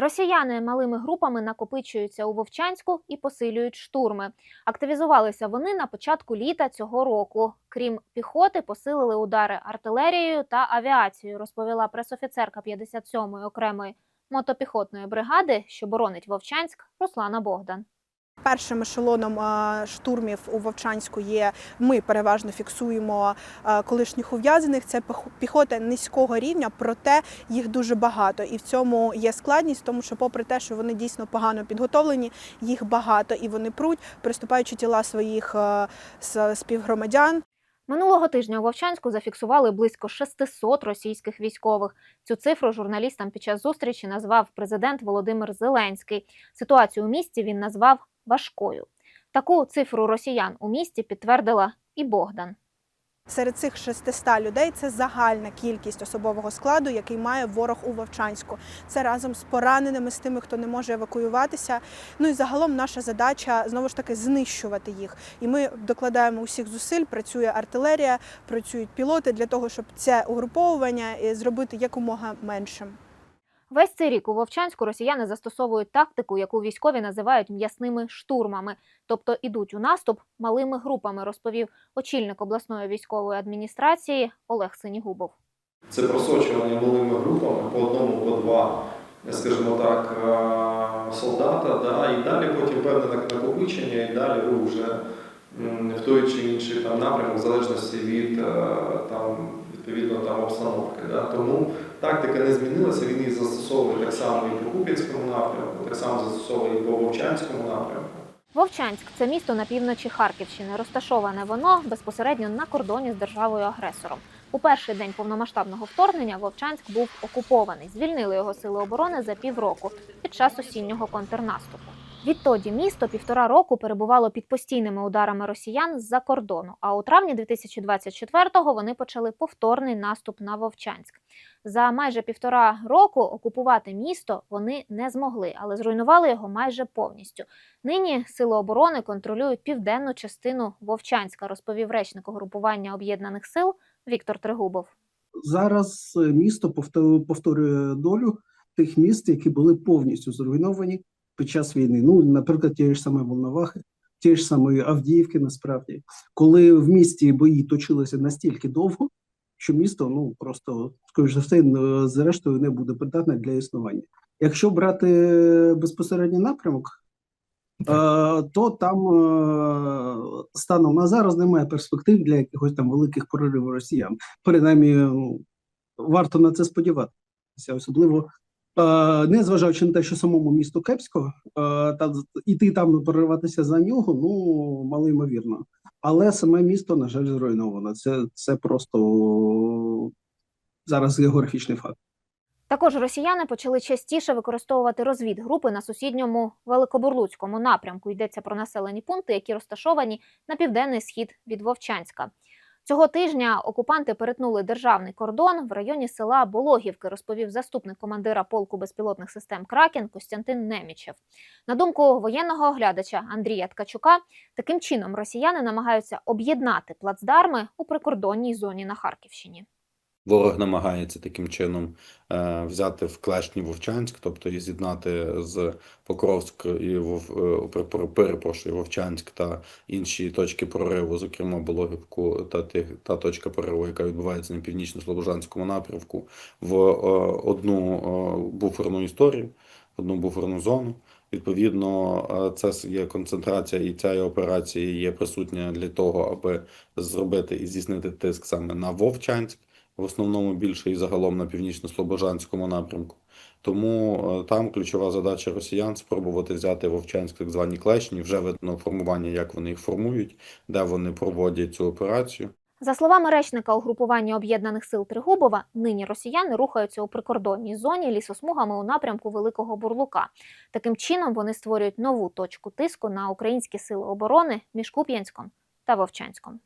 Росіяни малими групами накопичуються у Вовчанську і посилюють штурми. Активізувалися вони на початку літа цього року. Крім піхоти, посилили удари артилерією та авіацією, розповіла пресофіцерка 57-ї окремої мотопіхотної бригади, що боронить Вовчанськ, Руслана Богдан. Першим ешелоном штурмів у Вовчанську є. Ми переважно фіксуємо колишніх ув'язаних. Це піх- піхота низького рівня, проте їх дуже багато. І в цьому є складність, тому що, попри те, що вони дійсно погано підготовлені, їх багато і вони пруть, приступаючи тіла своїх співгромадян. Минулого тижня у Вовчанську зафіксували близько 600 російських військових. Цю цифру журналістам під час зустрічі назвав президент Володимир Зеленський. Ситуацію у місті він назвав важкою. Таку цифру росіян у місті підтвердила і Богдан. Серед цих 600 людей це загальна кількість особового складу, який має ворог у Вовчанську. Це разом з пораненими, з тими, хто не може евакуюватися. Ну і загалом наша задача знову ж таки знищувати їх. І ми докладаємо усіх зусиль. Працює артилерія, працюють пілоти для того, щоб це угруповування е, зробити якомога меншим. Весь цей рік у Вовчанську росіяни застосовують тактику, яку військові називають м'ясними штурмами, тобто ідуть у наступ малими групами, розповів очільник обласної військової адміністрації Олег Синігубов. Це просочування малими групами по одному, по два, скажімо так, е, солдата, да, і далі потім певне нак- накопичення, і далі ви вже в той чи інший там напрямок, в залежності від е, там, відповідно там обстановки. Да. Тому тактика не змінилася, він її застосовує так само і по Куп'янському напрямку, так само застосовує і по Вовчанському напрямку. Вовчанськ це місто на півночі Харківщини. Розташоване воно безпосередньо на кордоні з державою-агресором. У перший день повномасштабного вторгнення Вовчанськ був окупований. Звільнили його сили оборони за півроку під час осіннього контрнаступу. Відтоді місто півтора року перебувало під постійними ударами росіян з-за кордону. А у травні 2024-го вони почали повторний наступ на Вовчанськ. За майже півтора року окупувати місто вони не змогли, але зруйнували його майже повністю. Нині сили оборони контролюють південну частину Вовчанська, розповів речник угрупування об'єднаних сил Віктор Тригубов. Зараз е, місто повто- повторює долю тих міст, які були повністю зруйновані під час війни. Ну, наприклад, ті ж саме Волновахи, ті ж самі Авдіївки, насправді, коли в місті бої точилися настільки довго, що місто ну просто скоріш за все, зрештою не буде придатне для існування. Якщо брати безпосередній напрямок, е, то там е, станом на зараз немає перспектив для якихось там великих проривів росіян. Принаймні, ну, варто на це сподіватися, особливо. Е, Незважаючи на те, що самому місту кепсько, е, та іти там прориватися за нього, ну мало ймовірно. Але саме місто, на жаль, зруйновано. Це, це просто зараз географічний факт. Також росіяни почали частіше використовувати розвідгрупи на сусідньому Великобурлуцькому напрямку. Йдеться про населені пункти, які розташовані на південний схід від Вовчанська. Цього тижня окупанти перетнули державний кордон в районі села Бологівки, розповів заступник командира полку безпілотних систем Кракен Костянтин Немічев. На думку воєнного оглядача Андрія Ткачука, таким чином росіяни намагаються об'єднати плацдарми у прикордонній зоні на Харківщині. Ворог намагається таким чином е, взяти в клешні Вовчанськ, тобто і з'єднати з Покровськ і Вов, е, перепрошую, Вовчанськ та інші точки прориву, зокрема Бологівку та, тих- та точка прориву, яка відбувається на північно-слобожанському напрямку, в е, одну е, буферну історію, одну буферну зону. Відповідно, е, це є концентрація, і ця операція є присутня для того, аби зробити і здійснити тиск саме на Вовчанськ в основному більше і загалом на північно-слобожанському напрямку. Тому е, там ключова задача росіян спробувати взяти Вовчанськ так звані клешні. Вже видно формування, як вони їх формують, де вони проводять цю операцію. За словами речника угрупування об'єднаних сил Тригубова, нині росіяни рухаються у прикордонній зоні лісосмугами у напрямку Великого Бурлука. Таким чином вони створюють нову точку тиску на українські сили оборони між Куп'янськом та Вовчанськом.